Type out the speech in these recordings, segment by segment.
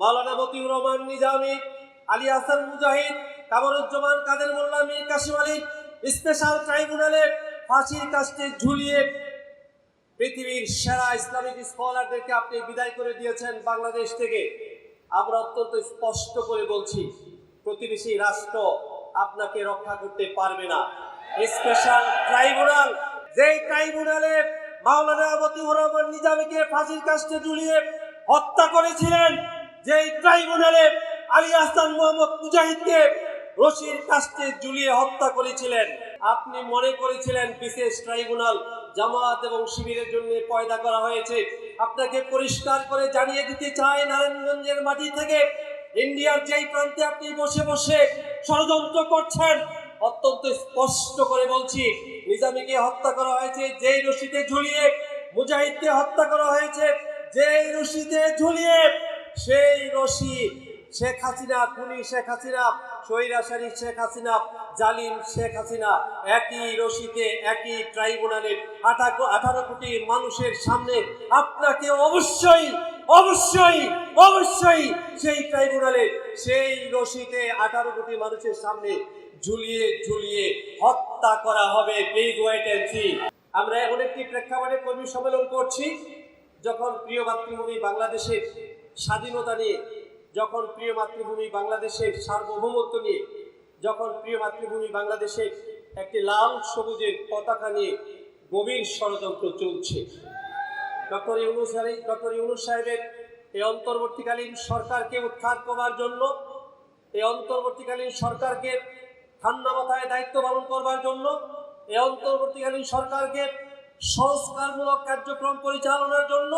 মাওলানা মতিউর রহমান নিজামী, আলী হাসান মুজাহিদ, কামরুজ্জামান কাদের মোল্লা, Mir Quasem Ali, special ট্রাইব্যুনালে ফাঁসির কাস্টে ঝুলিয়ে পৃথিবীর সেরা ইসলামিক স্কলারদেরকে আপনি বিদায় করে দিয়েছেন বাংলাদেশ থেকে। আমরা অত্যন্ত স্পষ্ট করে বলছি, প্রতিবেশী রাষ্ট্র আপনাকে রক্ষা করতে পারবে না। স্পেশাল ট্রাইব্যুনাল, যেই ট্রাইব্যুনালে মাওলানা মতিউর রহমান নিজামীকে ফাঁসির কাস্টে ঝুলিয়ে হত্যা করেছিলেন যেই ট্রাইব্যুনালে আলী আহসান মোহাম্মদ মুজাহিদকে রশির কাস্টে ঝুলিয়ে হত্যা করেছিলেন, আপনি মনে করেছিলেন বিশেষ ট্রাইব্যুনাল জামাত এবং শিবিরের জন্য পয়দা করা হয়েছে? আপনাকে পরিষ্কার করে জানিয়ে দিতে চাই, নারায়ণগঞ্জের মাটি থেকে ইন্ডিয়ার যেই প্রান্তে আপনি বসে বসে ষড়যন্ত্র করছেন, অত্যন্ত স্পষ্ট করে বলছি, নিজামীকে হত্যা করা হয়েছে, যেই রশিতে ঝুলিয়ে মুজাহিদকে হত্যা করা হয়েছে, যেই রশিতে ঝুলিয়ে সেই রশি শেখ হাসিনা, খুনি শেখ হাসিনা, স্বৈরাচারী শেখ হাসিনা, জালিম শেখ হাসিনা একই রশিতে, একই ট্রাইব্যুনালে আঠারো আঠারো কোটি মানুষের সামনে আপনাকে অবশ্যই অবশ্যই অবশ্যই সেই ট্রাইব্যুনালে, সেই রশিতে আঠারো কোটি মানুষের সামনে ঝুলিয়ে ঝুলিয়ে হত্যা করা হবে প্লিজ ওয়েট সি। আমরা এমন একটি প্রেক্ষাপটে কর্মী সম্মেলন করছি, যখন প্রিয় মাতৃভূমি বাংলাদেশের স্বাধীনতা নিয়ে, যখন প্রিয় মাতৃভূমি বাংলাদেশের সার্বভৌমত্ব নিয়ে, যখন প্রিয় মাতৃভূমি বাংলাদেশের একটি লাল সবুজের পতাকা নিয়ে গভীর ষড়যন্ত্র চলছে। ডক্টর ইউনুস ডক্টর ইউনুস সাহেবের এই অন্তর্বর্তীকালীন সরকারকে উৎখাত করার জন্য, এই অন্তর্বর্তীকালীন সরকারকে ঠান্ডা মাথায় দায়িত্ব পালন করবার জন্য, এই অন্তর্বর্তীকালীন সরকারকে সংস্কারমূলক কার্যক্রম পরিচালনার জন্য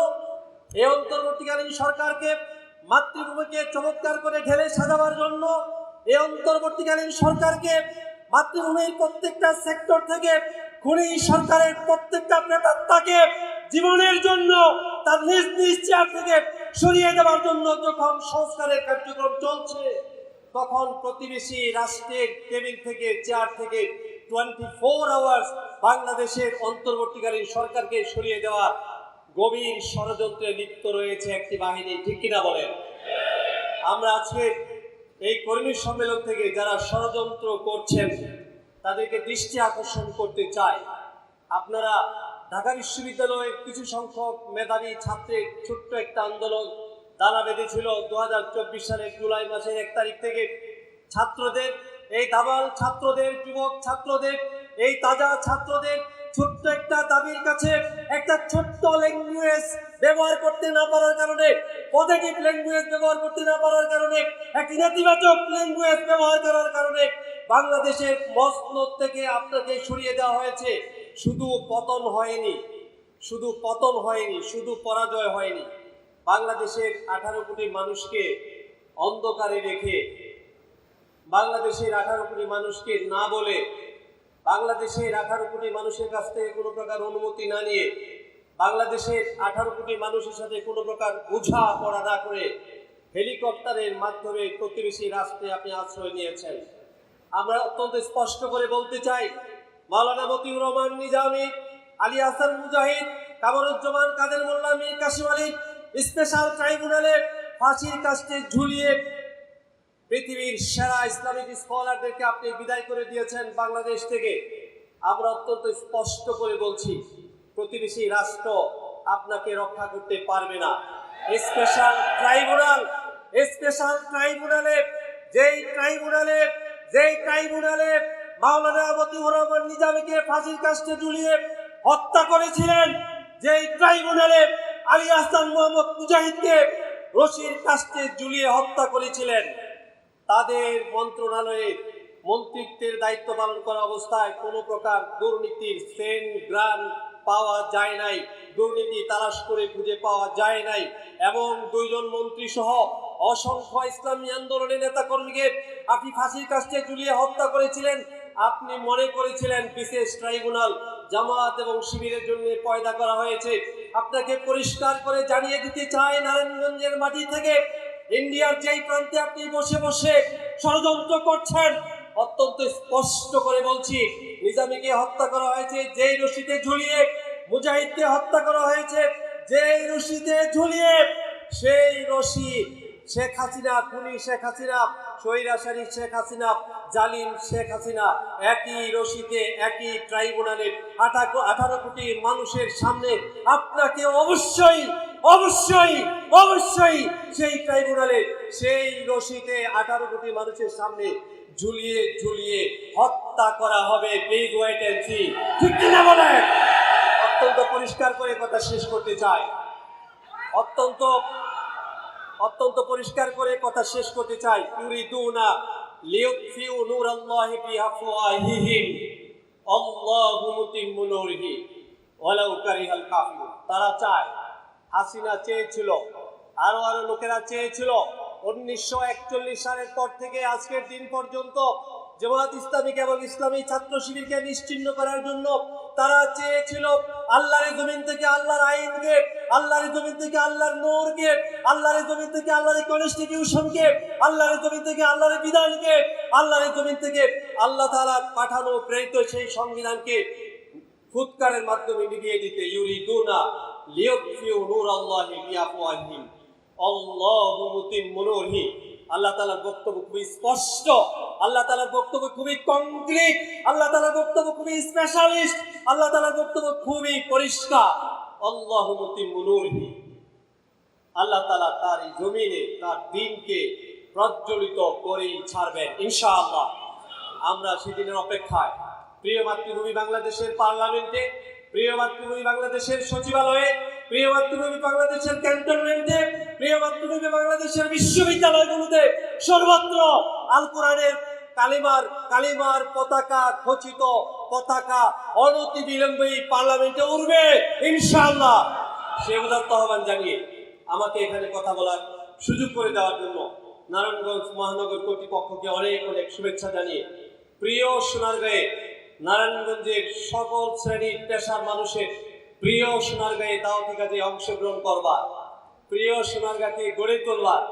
এই অন্তর্বর্তীকালীন সরকারকে মাতৃভূমিকে চমৎকার করে ঢেলে সাজাবার জন্য এই অন্তর্বর্তীকালীন সরকারকে মাতৃভূমির প্রত্যেকটা সেক্টর থেকে খুনি সরকারের প্রত্যেকটা প্রেতাত্মাকে জীবনের জন্য তার নিজ নিজ চেয়ার থেকে সরিয়ে দেওয়ার জন্য যখন সংস্কারের কার্যক্রম চলছে, তখন প্রতিবেশী রাষ্ট্রের টেবিল থেকে, চেয়ার থেকে টোয়েন্টি ফোর আওয়ার্স বাংলাদেশের অন্তর্বর্তীকালীন সরকারকে সরিয়ে দেওয়া গভীর ষড়যন্ত্রে লিপ্ত রয়েছে একটি বাহিনী, ঠিক কিনা বলেন? আমরা আজকে এই কর্মী সম্মেলন থেকে যারা ষড়যন্ত্র করছেন, তাদেরকে দৃষ্টি আকর্ষণ করতে চাই। আপনারা ঢাকা বিশ্ববিদ্যালয়ের কিছু সংখ্যক মেধাবী ছাত্রের ছোট্ট একটা আন্দোলন দানা বেঁধেছিল দু হাজার চব্বিশ সালের জুলাই মাসের এক তারিখ থেকে। ছাত্রদের, এই দাবাল ছাত্রদের, যুবক ছাত্রদের, এই তাজা ছাত্রদের ছোট্ট দাবির কাছে একটা ছোট্ট ল্যাঙ্গুয়েজ ব্যবহার করতে না পারার কারণে পজিটিভ ল্যাঙ্গুয়েজ ব্যবহার করতে না পারার কারণে, একটি নেতিবাচক ল্যাঙ্গুয়েজ ব্যবহার করার কারণে বাংলাদেশের মসনদ থেকে আপনাকে সরিয়ে দেওয়া হয়েছে। শুধু পতন হয়নি, শুধু পতন হয়নি, শুধু পরাজয় হয়নি। বাংলাদেশের আঠারো কোটি মানুষকে অন্ধকারে রেখে, বাংলাদেশের আঠারো কোটি মানুষকে না বলে বাংলাদেশের আঠারো কোটি মানুষের কাছ থেকে কোনো প্রকার অনুমতি না নিয়ে বাংলাদেশের আঠারো কোটি মানুষের সাথে কোনো প্রকার বোঝা পড়া না করে হেলিকপ্টারের মাধ্যমে প্রতিবেশী রাষ্ট্রে আপনি আশ্রয় নিয়েছেন। আমরা অত্যন্ত স্পষ্ট করে বলতে চাই, মাওলানা মতিউর রহমান নিজামী, আলী হাসান মুজাহিদ, কামরুজ্জামান কাদের মোল্লা, মীর কাশিম আলী, স্পেশাল ট্রাইব্যুনালে ফাঁসির কাস্টে ঝুলিয়ে পৃথিবীর সেরা ইসলামিক স্কলারদেরকে আপনি বিদায় করে দিয়েছেন বাংলাদেশ থেকে। আমরা অত্যন্ত স্পষ্ট করে বলছি, প্রতিবেশী রাষ্ট্র আপনাকে রক্ষা করতে পারবে না। স্পেশাল ট্রাইব্যুনাল, স্পেশাল ট্রাইব্যুনালে, যেই ট্রাইব্যুনালে যেই ট্রাইব্যুনালে মাওলানা মতিউর রহমান নিজামীকে ফাঁসির কাস্টে ঝুলিয়ে হত্যা করেছিলেন, যেই ট্রাইব্যুনালে আলী আহসান মোহাম্মদ মুজাহিদকে রশির কাস্টে ঝুলিয়ে হত্যা করেছিলেন। তাদের মন্ত্রণালয়ে মন্ত্রিত্বের দায়িত্ব পালন করা অবস্থায় কোনো প্রকার দুর্নীতির সেন গ্রান পাওয়া যায় নাই। দুর্নীতি তালাশ করে খুঁজে পাওয়া যায় নাই। এবং দুইজন মন্ত্রী সহ অসংখ্য ইসলামী আন্দোলনের নেতাকর্মীকে আপনি ফাঁসির কাছে ঝুলিয়ে হত্যা করেছিলেন। আপনি মনে করেছিলেন বিশেষ ট্রাইব্যুনাল জামাত এবং শিবিরের জন্য পয়দা করা হয়েছে। আপনাকে পরিষ্কার করে জানিয়ে দিতে চাই, নারায়ণগঞ্জের মাটি থেকে। ইন্ডিয়ার যেই প্রান্তে আপনি বসে বসে ষড়যন্ত্র করছেন, অত্যন্ত স্পষ্ট করে বলছি, নিজামীকে হত্যা করা হয়েছে, যেই রশিতে ঝুলিয়ে মুজাহিদকে হত্যা করা হয়েছে, যেই রশিতে ঝুলিয়ে সেই রশি শেখ হাসিনা, খুনি শেখ হাসিনা, স্বৈরাচারী শেখ হাসিনা, জালিম শেখ হাসিনা, একই রশিতে, একই ট্রাইব্যুনালের আঠারো আঠারো কোটি মানুষের সামনে আপনাকে অবশ্যই অবশ্যই অবশ্যই সেই ট্রাইব্যুনালে, সেই রশিতে আঠারো কোটি মানুষের সামনে ঝুলিয়ে ঝুলিয়ে হত্যা করা হবে। প্লিজ ওয়েট এন্ড সি ঠিক কিনা বলেন অত্যন্ত পরিষ্কার করে কথা শেষ করতে চাই। অত্যন্ত অত্যন্ত পরিষ্কার করে কথা শেষ করতে চাই। ইউরিদুনা লিয়ুতফিউ নূরাল্লাহি বিআফওয়াহিহিম। আল্লাহু মুতিম্মু নূরিহি। ওয়ালাউ কারিহাল কাফিরুন। তারা চায় হাসিনা চেয়েছিল, আরও আরও লোকেরা চেয়েছিল। উনিশশো একচল্লিশ সালের পর থেকে আজকের দিন পর্যন্ত জামাত ইসলামিক এবং ইসলামী ছাত্র শিবিরকে নিশ্চিহ্ন করার জন্য তারা চেয়েছিল আল্লাহর জমিন থেকে আল্লাহর আইনকে আল্লাহর জমিন থেকে আল্লাহর নূরকে আল্লাহর জমিন থেকে আল্লাহর কনস্টিটিউশনকে আল্লাহর জমিন থেকে আল্লাহর বিধানকে আল্লাহর জমিন থেকে আল্লাহ তাআলা পাঠানো প্রেরিত সেই সংবিধানকে ফুৎকারের মাধ্যমে নিভিয়ে দিতে ইউরি ইউরিদুনা। লিয়াকফিউ নূরাল্লাহি বিআফওয়াহিহিম। আল্লাহু মুতিম্মু নূরিহি। আল্লাহ তাআলার বক্তব্য খুবই স্পষ্ট। আল্লাহ তাআলার বক্তব্য খুবই কংক্রিট। আল্লাহ তাআলার বক্তব্য খুবই স্পেশালিস্ট। আল্লাহ তাআলার বক্তব্য খুবই পরিষ্কার। আল্লাহু মুতিম্মু নূরিহি। আল্লাহ তাআলা তার এই জমিনে, তার দিনকে প্রজ্বলিত করেই ছাড়বেন, ইনশাআল্লাহ। আমরা সেদিনের অপেক্ষায়। প্রিয় মাতৃভূমি বাংলাদেশের পার্লামেন্টে প্রিয় মাতৃভূমি বাংলাদেশের সচিবালয়ে, প্রিয় মাতৃভূমি বাংলাদেশের ক্যান্টনমেন্টে, প্রিয় মাতৃভূমি বাংলাদেশের বিশ্ববিদ্যালয়গুলোতে সর্বত্র আল কোরআনের কালিমার কালিমার পতাকা খচিত পতাকা অনতি বিলম্বেই পার্লামেন্টে উঠবে ইনশাআল্লাহ। সে উদাত্ত আহ্বান জানিয়ে আমাকে এখানে কথা বলার সুযোগ করে দেওয়ার জন্য নারায়ণগঞ্জ মহানগর কর্তৃপক্ষকে অনেক অনেক শুভেচ্ছা জানিয়ে প্রিয় সোনারগাঁয়ে নারায়ণগঞ্জের সকল শ্রেণির পেশার মানুষের প্রিয় সোনারগাঁয়ে দাওয়াতি কাজে অংশগ্রহণ করবার, প্রিয় সোনারগাঁকে গড়ে তোলবার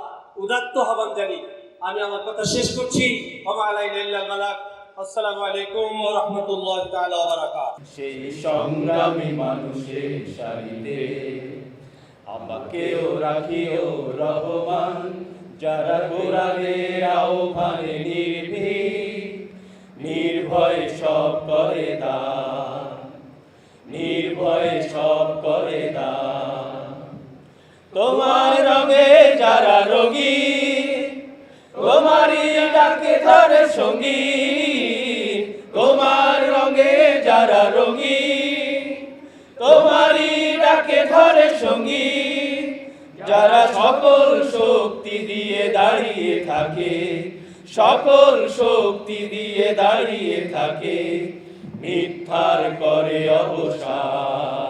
উদাত্ত আহ্বান জানি আমি আমার কথা শেষ করছি। আসসালামু আলাইকুম রাহমাতুল্লাহি সেই সংগ্রামী মানুষের আমাকেও আহ্বানে নির্ভয় সব করে দান। নির্ভয় সব করে দান। তোমার রঙে যারা রোগী, তোমারই ডাকে ধরে সঙ্গী। তোমার রঙে যারা রোগী, তোমারই ডাকে ধরে সঙ্গী। যারা সকল শক্তি দিয়ে দাঁড়িয়ে থাকে সকল শক্তি দিয়ে দাঁড়িয়ে থাকে মিথ্যার করে অবসান।